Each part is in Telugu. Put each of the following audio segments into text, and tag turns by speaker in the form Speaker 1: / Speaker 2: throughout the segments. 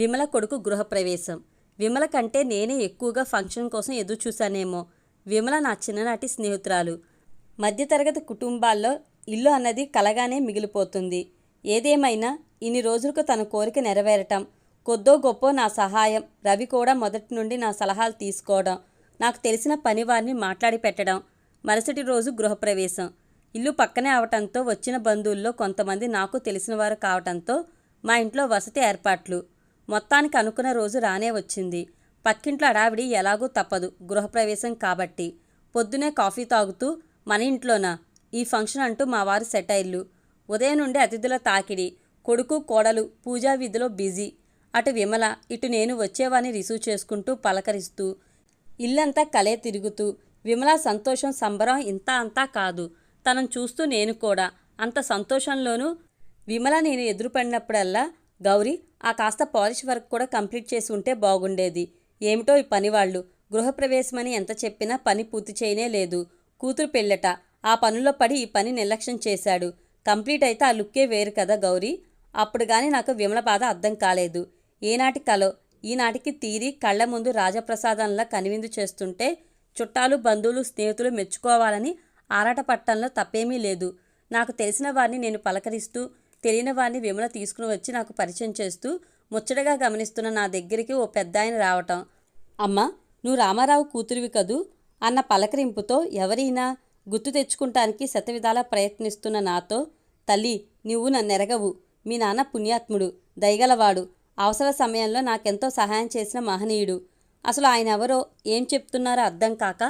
Speaker 1: విమల కొడుకు గృహప్రవేశం. విమల కంటే నేనే ఎక్కువగా ఫంక్షన్ కోసం ఎదురు చూశానేమో విమల నా చిన్ననాటి స్నేహితురాలు. మధ్యతరగతి కుటుంబాల్లో ఇల్లు అన్నది కలగానే మిగిలిపోతుంది. ఏదేమైనా ఇన్ని రోజులకు తన కోరిక నెరవేరటం కొద్దో గొప్ప నా సహాయం రవి కూడా మొదటి నుండి నా సలహాలు తీసుకోవడం నాకు తెలిసిన పని వారిని మాట్లాడి పెట్టడం మరుసటి రోజు గృహప్రవేశం. ఇల్లు పక్కనే అవటంతో వచ్చిన బంధువుల్లో కొంతమంది నాకు తెలిసిన వారు కావటంతో మా ఇంట్లో వసతి ఏర్పాట్లు. మొత్తానికి అనుకున్న రోజు రానే వచ్చింది. పక్కింట్లో అడావిడి ఎలాగూ తప్పదు. గృహప్రవేశం కాబట్టి. పొద్దునే కాఫీ తాగుతూ మన ఇంట్లోనా? ఈ ఫంక్షన్ అంటూ మా వారు సెటైర్లు ఉదయం నుండి అతిథుల తాకిడి. కొడుకు కోడలు పూజా విధిలో బిజీ. అటు విమల ఇటు నేను వచ్చేవాని రిసీవ్ చేసుకుంటూ పలకరిస్తూ ఇల్లంతా కలే తిరుగుతూ విమల సంతోషం సంబరం ఇంత అంతా కాదు. తనను చూస్తూ నేను కూడా. అంత సంతోషంలోనూ విమల నేను ఎదురుపడినప్పుడల్లా గౌరీ ఆ కాస్త పాలిష్ వర్క్ కూడా కంప్లీట్ చేసి ఉంటే బాగుండేది. ఏమిటో ఈ పనివాళ్ళు. గృహప్రవేశమని ఎంత చెప్పినా పని పూర్తి చేయనే లేదు. కూతురు పెళ్ళట. ఆ పనుల్లో పడి ఈ పని నిర్లక్ష్యం చేశాడు. కంప్లీట్ అయితే ఆ లుక్కే వేరు కదా గౌరీ. అప్పుడు కానీ నాకు విమల బాధ అర్థం కాలేదు. ఏనాటి కలో ఈనాటికి తీరి కళ్ళ ముందు రాజప్రసాదంలా కనివిందు చేస్తుంటే చుట్టాలు బంధువులు స్నేహితులు మెచ్చుకోవాలని ఆరాటపట్టంలో తప్పేమీ లేదు. నాకు తెలిసిన వారిని నేను పలకరిస్తూ తెలియని వాడిని విమల తీసుకుని వచ్చి నాకు పరిచయం చేస్తూ ముచ్చటగా గమనిస్తున్న నా దగ్గరికి ఓ పెద్ద ఆయన రావటం. అమ్మా నువ్వు రామారావు కూతురివి కదూ? అన్న పలకరింపుతో ఎవరైనా గుర్తు తెచ్చుకుంటానికి శతవిధాలా ప్రయత్నిస్తున్న నాతో తల్లి నువ్వు నన్నెరగవు. మీ నాన్న పుణ్యాత్ముడు దయగలవాడు. అవసర సమయంలో నాకెంతో సహాయం చేసిన మహనీయుడు. అసలు ఆయన ఎవరో ఏం చెప్తున్నారో అర్థం కాక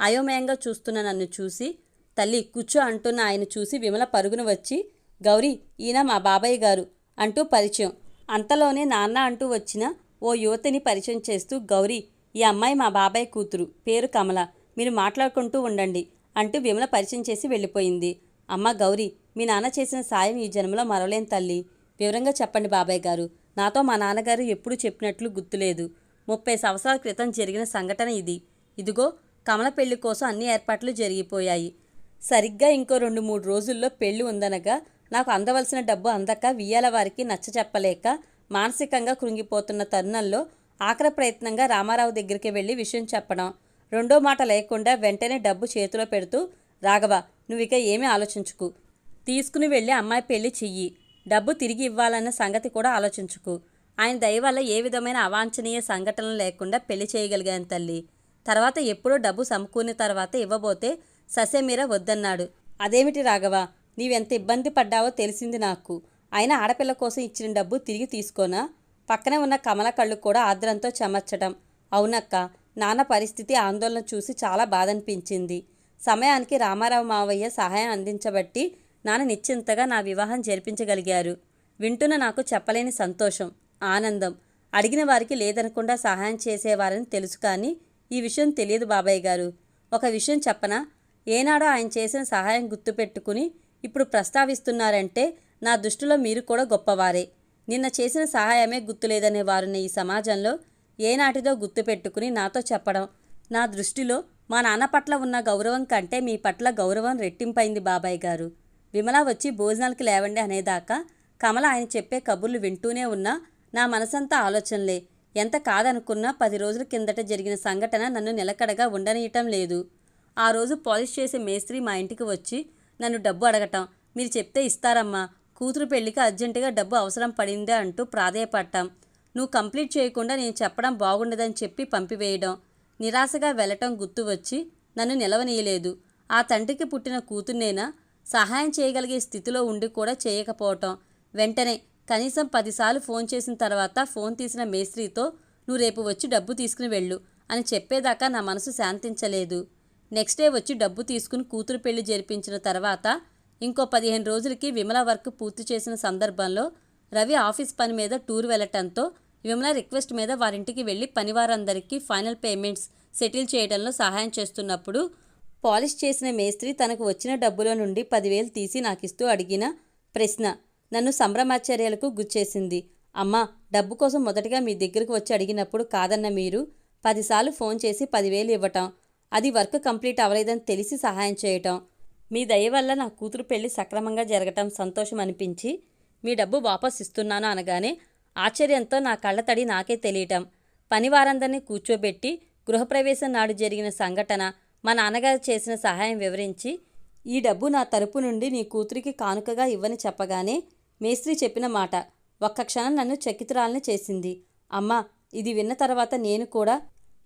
Speaker 1: అయోమయంగా చూస్తున్న నన్ను చూసి తల్లి కూర్చో అంటున్న ఆయన చూసి విమల పరుగున వచ్చి గౌరీ ఈయన మా బాబాయ్ గారు అంటూ పరిచయం. అంతలోనే నాన్న అంటూ వచ్చిన ఓ యువతిని పరిచయం చేస్తూ గౌరీ ఈ అమ్మాయి మా బాబాయ్ కూతురు పేరు కమల మీరు మాట్లాడుకుంటూ ఉండండి అంటూ విమల పరిచయం చేసి వెళ్ళిపోయింది. అమ్మ గౌరీ మీ నాన్న చేసిన సాయం ఈ జన్మలో మరవలేని తల్లి. వివరంగా చెప్పండి బాబాయ్ గారు. నాతో మా నాన్నగారు ఎప్పుడూ చెప్పినట్లు గుర్తులేదు. ముప్పై సంవత్సరాల క్రితం జరిగిన సంఘటన ఇది. ఇదిగో కమల పెళ్ళి కోసం అన్ని ఏర్పాట్లు జరిగిపోయాయి. సరిగ్గా ఇంకో రెండు మూడు రోజుల్లో పెళ్ళి ఉందనగా నాకు అందవలసిన డబ్బు అందక వియ్యాల వారికి నచ్చ చెప్పలేక మానసికంగా కృంగిపోతున్న తరుణంలో ఆఖరి ప్రయత్నంగా రామారావు దగ్గరికి వెళ్ళి విషయం చెప్పడం. రెండో మాట లేకుండా వెంటనే డబ్బు చేతిలో పెడుతూ రాఘవ నువ్వు ఇక ఏమీ ఆలోచించుకు. తీసుకుని వెళ్ళి అమ్మాయి పెళ్ళి చెయ్యి. డబ్బు తిరిగి ఇవ్వాలన్న సంగతి కూడా ఆలోచించుకు. ఆయన దయ వల్ల ఏ విధమైన అవాంఛనీయ సంఘటనలు లేకుండా పెళ్ళి చేయగలిగాను తల్లి. తర్వాత ఎప్పుడో డబ్బు సమకూరిన తర్వాత ఇవ్వబోతే ససేమీర వద్దన్నాడు. అదేమిటి రాఘవ? నీవెంత ఇబ్బంది పడ్డావో తెలిసింది నాకు. అయినా ఆడపిల్ల కోసం ఇచ్చిన డబ్బు తిరిగి తీసుకోనా? పక్కనే ఉన్న కమల కళ్ళు కూడా ఆద్రంతో చెమర్చడం అవునక్క నాన్న పరిస్థితి ఆందోళన చూసి చాలా బాధ అనిపించింది సమయానికి రామారావు మావయ్య సహాయం అందించబట్టి నాన్న నిశ్చింతగా నా వివాహం జరిపించగలిగారు. వింటున్న నాకు చెప్పలేని సంతోషం ఆనందం. అడిగిన వారికి లేదనకుండా సహాయం చేసేవారని తెలుసు కానీ ఈ విషయం తెలియదు బాబాయ్ గారు. ఒక విషయం చెప్పనా? ఏనాడో ఆయన చేసిన సహాయం గుర్తుపెట్టుకుని ఇప్పుడు ప్రస్తావిస్తున్నారంటే నా దృష్టిలో మీరు కూడా గొప్పవారే. నిన్న చేసిన సహాయమే గుర్తులేదనే వారిని ఈ సమాజంలో ఏనాటిదో గుర్తుపెట్టుకుని నాతో చెప్పడం నా దృష్టిలో మా నాన్న పట్ల ఉన్న గౌరవం కంటే మీ పట్ల గౌరవం రెట్టింపైంది బాబాయ్ గారు. విమల వచ్చి భోజనాలకి లేవండి అనేదాకా కమల ఆయన చెప్పే కబుర్లు వింటూనే ఉన్నా నా మనసంతా ఆలోచనలే. ఎంత కాదనుకున్నా పది రోజుల కిందట జరిగిన సంఘటన నన్ను నిలకడగా ఉండనీయటం లేదు. ఆ రోజు పాలిష్ చేసే మేస్త్రి మా ఇంటికి వచ్చి నన్ను డబ్బు అడగటం. మీరు చెప్తే ఇస్తారమ్మా. కూతురు పెళ్ళికి అర్జెంటుగా డబ్బు అవసరం పడిందే అంటూ ప్రాధేయపడటం నువ్వు కంప్లీట్ చేయకుండా నేను చెప్పడం బాగుండదని చెప్పి పంపివేయడం. నిరాశగా వెళ్ళటం గుర్తు వచ్చి నన్ను నిలవనీయలేదు. ఆ తండ్రికి పుట్టిన కూతుర్నేనా? సహాయం చేయగలిగే స్థితిలో ఉండి కూడా చేయకపోవటం. వెంటనే కనీసం పదిసార్లు ఫోన్ చేసిన తర్వాత ఫోన్ తీసిన మేస్త్రితో నువ్వు రేపు వచ్చి డబ్బు తీసుకుని వెళ్ళు అని చెప్పేదాకా నా మనసు శాంతించలేదు. నెక్స్ట్ డే వచ్చి డబ్బు తీసుకుని కూతురు పెళ్ళి జరిపించిన తర్వాత ఇంకో పదిహేను రోజులకి విమల వర్క్ పూర్తి చేసిన సందర్భంలో రవి ఆఫీస్ పని మీద టూర్ వెళ్ళటంతో విమల రిక్వెస్ట్ మీద వారింటికి వెళ్ళి పనివారందరికీ ఫైనల్ పేమెంట్స్ సెటిల్ చేయడంలో సహాయం చేస్తున్నప్పుడు పాలిష్ చేసిన మేస్త్రి తనకు వచ్చిన డబ్బులో నుండి పదివేలు తీసి నాకిస్తూ అడిగిన ప్రశ్న నన్ను సంభ్రమాచర్యలకు గుచ్చేసింది అమ్మా డబ్బు కోసం మొదటగా మీ దగ్గరకు వచ్చి అడిగినప్పుడు కాదన్న మీరు పదిసార్లు ఫోన్ చేసి పదివేలు ఇవ్వటం. అది వర్క్ కంప్లీట్ అవ్వలేదని తెలిసి సహాయం చేయటం. మీ దయ వల్ల నా కూతురు పెళ్ళి సక్రమంగా జరగటం సంతోషం అనిపించి మీ డబ్బు వాపస్ ఇస్తున్నాను అనగానే ఆశ్చర్యంతో నా కళ్ళతడి నాకే తెలియటం. పనివారందరినీ కూర్చోబెట్టి గృహప్రవేశం నాడు జరిగిన సంఘటన మా నాన్నగారు చేసిన సహాయం వివరించి ఈ డబ్బు నా తరపు నుండి నీ కూతురికి కానుకగా ఇవ్వని చెప్పగానే మేస్త్రి చెప్పిన మాట ఒక్క క్షణం నన్ను చకితురాల్ని చేసింది. అమ్మా ఇది విన్న తర్వాత నేను కూడా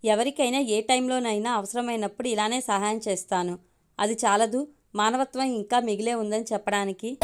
Speaker 1: ఎవరికైనా ఏ టైంలోనైనా అవసరమైనప్పుడు ఇలానే సహాయం చేస్తాను. అది చాలదు మానవత్వం ఇంకా మిగిలే ఉందని చెప్పడానికి